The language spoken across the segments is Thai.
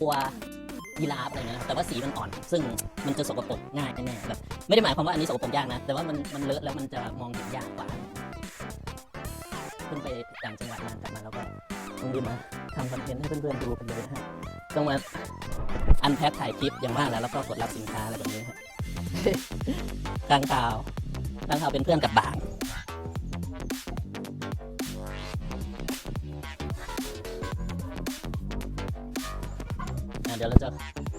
ตัวยีราฟอะไรเงี้ยแต่ว่าสีมันอ่อน ซึ่งมันจะสกปรกง่ายแน่ๆแบบไม่ได้หมายความว่าอันนี้สกปรกยากนะ แต่ว่ามันมันเลอะแล้วมันจะมองเห็นยากกว่าเพิ่งไปต่างจังหวัดมากลับมาแล้วก็ต้องรีบมาทำคอนเทนต์ให้เพื่อนๆดูกันเลยนะฮะต้องมาอันแพ็คถ่ายคลิปอย่างมากแล้วแล้วก็กดรับสินค้าอะไรแบบนี้ฮะตั้งข่าวตั้งข่าวเป็นเพื่อนกับบาง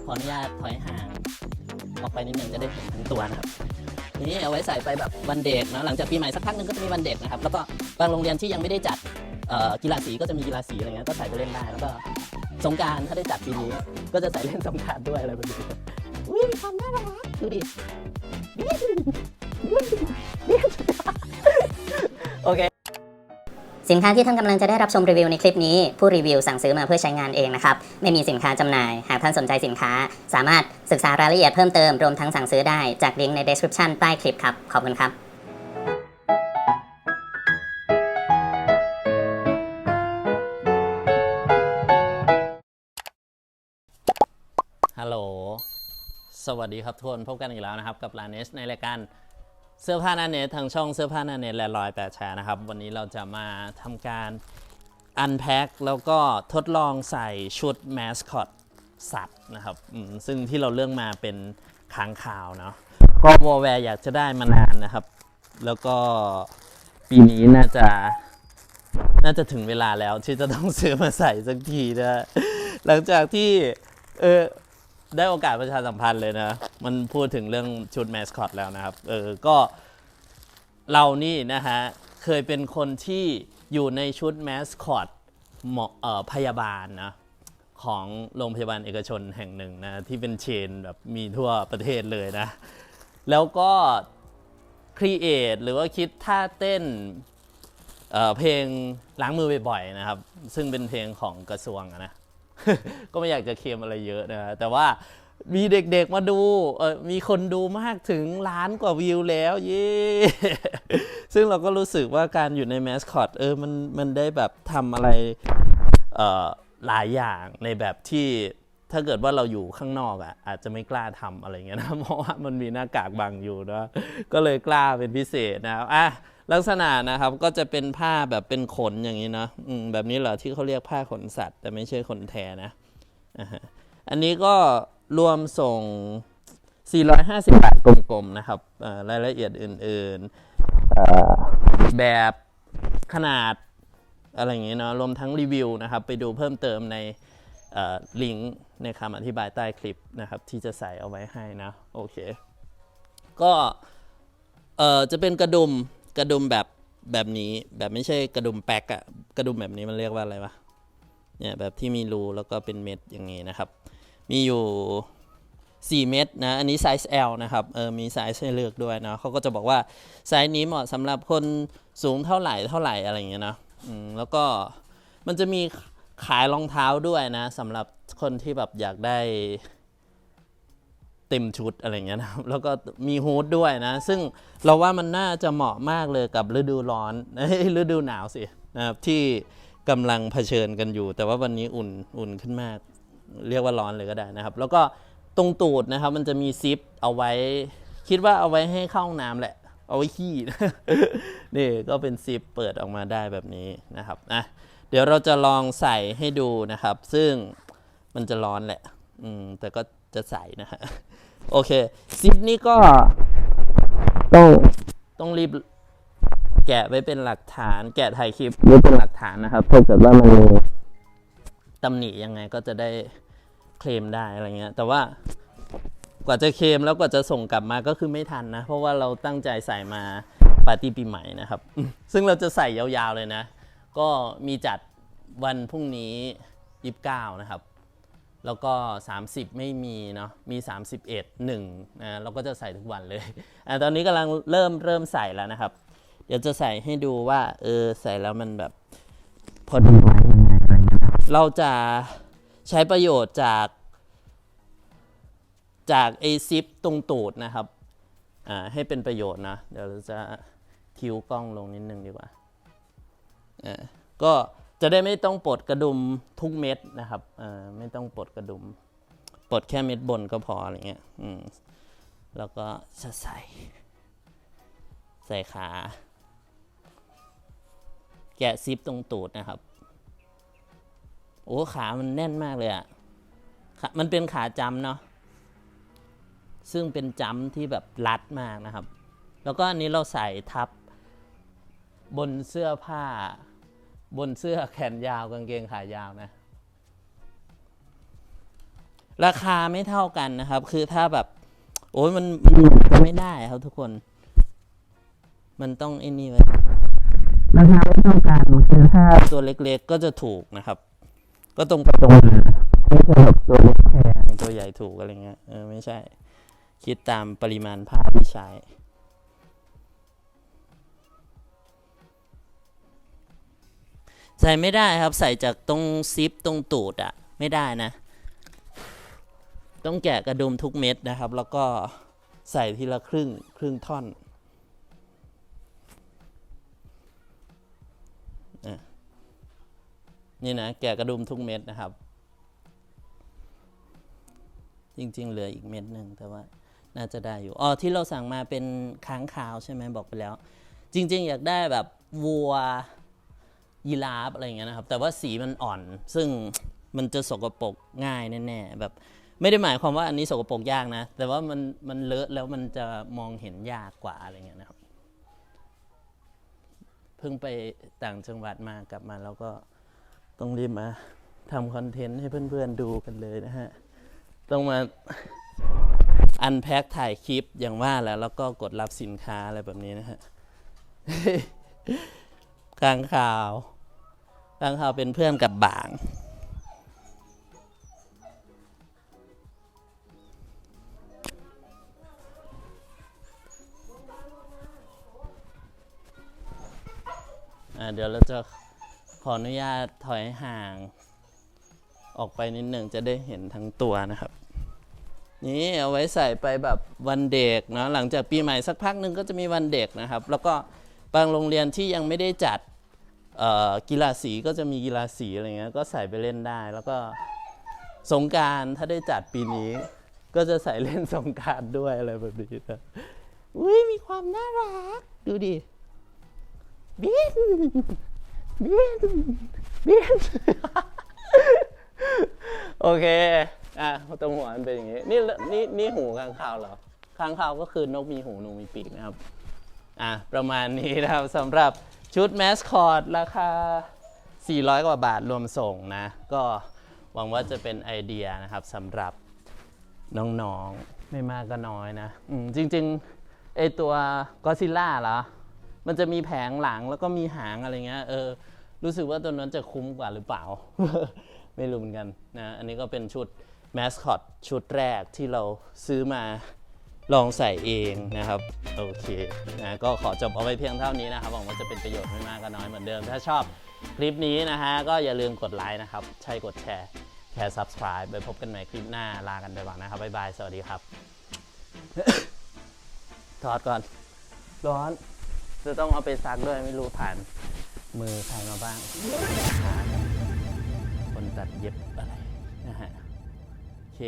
ขออนุญาตถอยห่างออกไปนิดนึงจะได้เห็นทั้งตัวนะครับทีนี้เอาไว้ใส่ไปแบบวันเด็กนะหลังจากปีใหม่สักพักหนึงก็จะมีวันเด็กนะครับแล้วก็บางโรงเรียนที่ยังไม่ได้จัดกีฬาสีก็จะมีกีฬาสีอะไรเงี้ยก็ใส่ไปเล่นได้แล้วก็สงการถ้าได้จัดปีนี้ก็จะใส่เล่นสงการด้วยอะไรแบบนี้อุ้ยมีความน่ารักดูดิโอเค สินค้าที่ท่านกำลังจะได้รับชมรีวิวในคลิปนี้ ผู้รีวิวสั่งซื้อมาเพื่อใช้งานเองนะครับ ไม่มีสินค้าจำหน่าย หากท่านสนใจสินค้า สามารถศึกษารายละเอียดเพิ่มเติมรวมทั้งสั่งซื้อได้จากลิงก์ใน description ใต้คลิปครับ ขอบคุณครับฮัลโหลสวัสดีครับทุกคนพบกันอีกแล้วนะครับ กับลานเนสในรายการ เสื้อผ้าหน้าเนททางช่องเสื้อผ้าหน้าเนทและรอยแปดแชร์นะครับ วันนี้เราจะมาทำการอันแพ็คแล้วก็ทดลองใส่ชุดแมสคอตสัตว์นะครับซึ่งที่เราเลือกมาเป็นค้างคาวเนาะก็วอลแวร์อยากจะได้มานานนะครับ แล้วก็ปีนี้น่าจะน่าจะถึงเวลาแล้วที่จะต้องซื้อมาใส่สักทีนะหลังจากที่เออ ได้โอกาสประชาสัมพันธ์เลยนะ มันพูดถึงเรื่องชุดแมสคอตแล้วนะครับ เออ ก็เรานี่นะฮะ เคยเป็นคนที่อยู่ในชุดแมสคอตหมอเอ่อพยาบาลนะ ของโรงพยาบาลเอกชนแห่งหนึ่งนะ ที่เป็นเชนแบบมีทั่วประเทศเลยนะ แล้วก็ครีเอทหรือว่าคิดท่าเต้นเเพลงล้างมือบ่อยๆนะครับ ซึ่งเป็นเพลงของกระทรวงนะ ก็ไม่อยากจะเคลมอะไรเยอะนะแต่ว่ามีเด็กๆมาดูเออมีคนดูมากถึงล้านกว่าวิวแล้วเย้ซึ่งเราก็รู้สึกว่าการอยู่ในแมสคอตเออมันมันได้แบบทำอะไรเอ่อหลายอย่างในแบบที่ ถ้าเกิดว่าเราอยู่ข้างนอกอะอาจจะไม่กล้าทำอะไรเงี้ยนะเพราะว่ามันมีหน้ากากบังอยู่นะก็เลยกล้าเป็นพิเศษนะครับอะลักษณะนะครับก็จะเป็นผ้าแบบเป็นขนอย่างนี้เนอะแบบนี้เหรอที่เขาเรียกผ้าขนสัตว์ แต่ไม่ใช่ขนแทนะอันนี้ก็รวมส่ง 450 บาทกลมๆนะครับรายละเอียดอื่นๆแบบขนาดอะไรอย่างนี้เนาะรวมทั้งรีวิวนะครับ ไปดูเพิ่มเติมใน ลิงก์ในคำอธิบายใต้คลิปนะครับที่จะใส่เอาไว้ให้นะโอเคก็จะเป็นกระดุมกระดุมแบบแบบนี้แบบไม่ใช่กระดุมแป๊กอะกระดุมแบบนี้มันเรียกว่าอะไรวะเนี่ยแบบที่มีรูแล้วก็เป็นเม็ดอย่างนี้นะครับ มีอยู่ 4 เม็ดนะอันนี้ไซส์ L นะครับเออมีไซส์ให้เลือกด้วยเนาะเขาก็จะบอกว่าไซส์นี้เหมาะสำหรับคนสูงเท่าไหร่เท่าไหร่อะไรอย่างเงี้ยนะอืมแล้วก็มันจะมี ขายรองเท้าด้วยนะสำหรับคนที่แบบอยากได้เต็มชุดอะไรเงี้ยนะครับแล้วก็มีฮูดด้วยนะ ซึ่งเราว่ามันน่าจะเหมาะมากเลยกับฤดูร้อนฤดูหนาวสินะครับที่กำลังเผชิญกันอยู่ แต่ว่าวันนี้อุ่นอุ่นขึ้นมาก เรียกว่าร้อนเลยก็ได้นะครับ แล้วก็ตรงตูดนะครับ มันจะมีซิปเอาไว้ คิดว่าเอาไว้ให้เข้าห้องน้ำแหละ เอาไว้ขี้นี่ก็เป็นซิปเปิดออกมาได้แบบนี้นะครับอะ เดี๋ยวเราจะลองใส่ให้ดูนะครับ ซึ่งมันจะร้อนแหละ อืม แต่ก็จะใส่นะฮะ โอเค ซิปนี้ก็ ต้อง ต้องรีบแกะไว้เป็นหลักฐาน แกะถ่ายคลิปไว้เป็นหลักฐานนะครับถ้าเกิดว่ามันมีตำหนิยังไงก็จะได้เคลมได้อะไรเงี้ย แต่ว่ากว่าจะเคลมแล้วกว่าจะส่งกลับมาก็คือไม่ทันนะ เพราะว่าเราตั้งใจใส่มาปาร์ตี้ปีใหม่นะครับ ซึ่งเราจะใส่ยาวๆเลยนะ ก็มีจัดวันพรุ่งนี้ 29 นะครับ แล้วก็ 30 ไม่มีเนาะมี 31 1นะเราก็จะใส่ทุกวันเลยอะตอนนี้กำลังเริ่มเริ่มใส่แล้วนะครับ เดี๋ยวจะใส่ให้ดูว่าเออใส่แล้วมันแบบพอดีไหมยังไงอะไรเงี้ยนเราจะใช้ประโยชน์จากจากไอซิปตรงตูดนะครับอ่าให้เป็นประโยชน์นะ เดี๋ยวเราจะทิวกล้องลงนิดนึงดีกว่า ก็จะได้ไม่ต้องปลดกระดุมทุกเม็ดนะครับไม่ต้องปลดกระดุม ปลดแค่เม็ดบนก็พออะไรเงี้ยแล้วก็ใส่ใส่ขา แกะซิปตรงตูดนะครับ โอ้ ขามันแน่นมากเลยอะขามันเป็นขาจำเนาะซึ่งเป็นจำที่แบบรัดมากนะครับ แล้วก็อันนี้เราใส่ทับบนเสื้อผ้า บนเสื้อแขนยาวกางเกงขายาวนะ ราคาไม่เท่ากันนะครับ คือถ้าแบบ โอ้ยมันมันไม่ได้ครับทุกคน มันต้องไอ้นี่ไว้ราคาไม่เท่ากันคือถ้าตัวเล็กๆก็จะถูกนะครับ ก็ตรงไปตรงมาไม่ใช่แบบตัวเล็กแพงตัวใหญ่ถูกอะไรเงี้ยเออไม่ใช่ คิดตามปริมาณผ้าที่ใช้ ใส่ไม่ได้ครับใส่จากตรงซิปตรงตูดอะไม่ได้นะ ต้องแกะกระดุมทุกเม็ดนะครับ แล้วก็ใส่ทีละครึ่งครึ่งท่อนนี่นะแกะกระดุมทุกเม็ดนะครับ จริงๆ เหลืออีกเม็ดหนึ่งแต่ว่าน่าจะได้อยู่อ๋อที่เราสั่งมาเป็นค้างคาวใช่ไหมบอกไปแล้ว จริง ๆ อยากได้แบบวัว ยีราฟอะไรอย่างเงี้ยนะครับ แต่ว่าสีมันอ่อน ซึ่งมันจะสกปรกง่ายแน่ๆแบบไม่ได้หมายความว่าอันนี้สกปรกยากนะ แต่ว่ามันมันเลอะแล้วมันจะมองเห็นยากกว่าอะไรเงี้ยนะครับ เพิ่งไปต่างจังหวัดมากลับมาแล้วก็ต้องรีบมาทำคอนเทนต์ให้เพื่อนๆดูกันเลยนะฮะ ต้องมาอันแพ็คถ่ายคลิปอย่างว่าแล้ว แล้วก็กดรับสินค้าอะไรแบบนี้นะฮะข้างข่าว ข้างข่าเป็นเพื่อนกับบาง เดี๋ยวเราจะขออนุญาตถอยห่าง ออกไปนิดหนึ่งจะได้เห็นทั้งตัวนะครับ นี่เอาไว้ใส่ไปแบบวันเด็กเนาะหลังจากปีใหม่สักพักหนึ่งก็จะมีวันเด็กนะครับ แล้วก็บางโรงเรียนที่ยังไม่ได้จัด กีฬาสีก็จะมีกีฬาสีอะไรเงี้ยก็ใส่ไปเล่นได้ แล้วก็สงการถ้าได้จัดปีนี้ ก็จะใส่เล่นสงการด้วยอะไรแบบนี้นะอุ้ยมีความน่ารัก ดูดิบินบินบินโอเคอะตรงหัวมันเป็นอย่างงี้นี่นี่นี่หูค้างคาวเหรอค้างคาวก็คือนกมีหูหนูมีปีกนะครับ อะประมาณนี้นะครับสำหรับ ชุดแมสคอตราคา 400 กว่าบาทรวมส่งนะ ก็หวังว่าจะเป็นไอเดียนะครับสำหรับน้องๆ ไม่มากก็น้อยนะจริงๆไอตัวก็ซิล่าเหรอ มันจะมีแผงหลังแล้วก็มีหางอะไรเงี้ยเออรู้สึกว่าตัวนั้นจะคุ้มกว่าหรือเปล่า ไม่รู้เหมือนกันนะ อันนี้ก็เป็นชุดแมสคอตชุดแรกที่เราซื้อมา ลองใส่เองนะครับโอเคนะก็ขอจบเอาไว้เพียงเท่านี้นะครับหวังว่าจะเป็นประโยชน์ไม่มากก็น้อยเหมือนเดิม ถ้าชอบคลิปนี้นะฮะก็อย่าลืมกดไลค์นะครับ ใช่กดแชร์แค่ subscribe ไปพบกันใหม่คลิปหน้าลากันไปก่อนนะครับบ๊ายบาย สวัสดีครับถอดก่อน ร้อน จะต้องเอาไปซักด้วยไม่รู้ผ่าน มือใครมาบ้าง คนตัดเย็บอะไรนะฮะโอเค